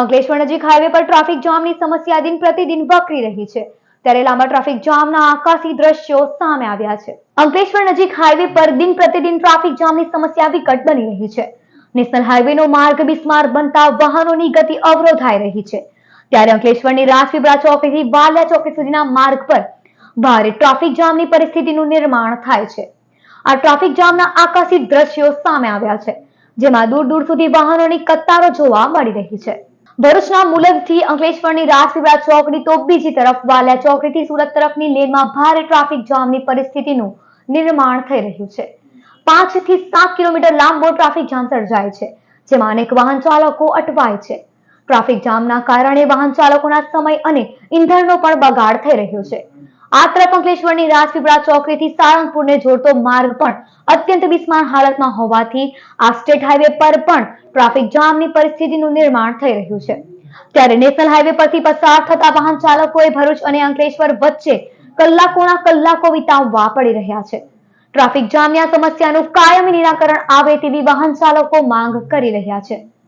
અંકલેશ્વર નજીક હાઈવે પર ટ્રાફિક જામની સમસ્યા દિન પ્રતિદિન વકરી રહી છે. ત્યારે લાંબા ટ્રાફિક જામના આકાશી દ્રશ્યો સામે આવ્યા છે. અંકલેશ્વર નજીક હાઈવે પર દિન પ્રતિદિન ટ્રાફિક જામની સમસ્યા વિકટ બની રહી છે. નેશનલ હાઈવેનો માર્ગ બિસ્માર બનતા વાહનોની ગતિ અવરોધાઈ રહી છે. ત્યારે અંકલેશ્વરની રાજપીપળા ચોકડીથી વાલિયા ચોકડી સુધીના માર્ગ પર ભારે ટ્રાફિક જામની પરિસ્થિતિનું નિર્માણ થાય છે. આ ટ્રાફિક જામના આકાશી દ્રશ્યો સામે આવ્યા છે, જેમાં દૂર દૂર સુધી વાહનોની કતારો જોવા મળી રહી છે. ભરૂચના મુલગથી અંકલેશ્વરની રાજપીપળા ચોકડી તો બીજી તરફ વાલિયા. ચોકડીથી સુરત તરફની લેનમાં ભારે ટ્રાફિક જામની પરિસ્થિતિનું નિર્માણ થઈ રહ્યું છે. પાંચથી સાત કિલોમીટર લાંબો ટ્રાફિક જામ સર્જાય છે, જેમાં અનેક વાહન ચાલકો અટવાય છે. ટ્રાફિક જામના કારણે વાહન ચાલકોના સમય અને ઇંધણનો પણ બગાડ થઈ રહ્યો છે. આ કંકલેશ્વરની રાજપીપળા ચોકડીથી સાળંગપુરને જોડતો માર્ગ પણ અત્યંત બિસ્માર હાલતમાં હોવાથી આ સ્ટેટ હાઈવે પર પણ ટ્રાફિક જામની પરિસ્થિતિનું નિર્માણ થઈ રહ્યું છે. ત્યારે નેશનલ હાઈવે પરથી પસાર થતા વાહન ચાલકોએ ભરૂચ અને અંકલેશ્વર વચ્ચે કલાકોના કલાકો વિતાવવા પડી રહ્યા છે. ટ્રાફિક જામની આ સમસ્યાનું કાયમી નિરાકરણ આવે તેવી વાહન ચાલકો માંગ કરી રહ્યા છે.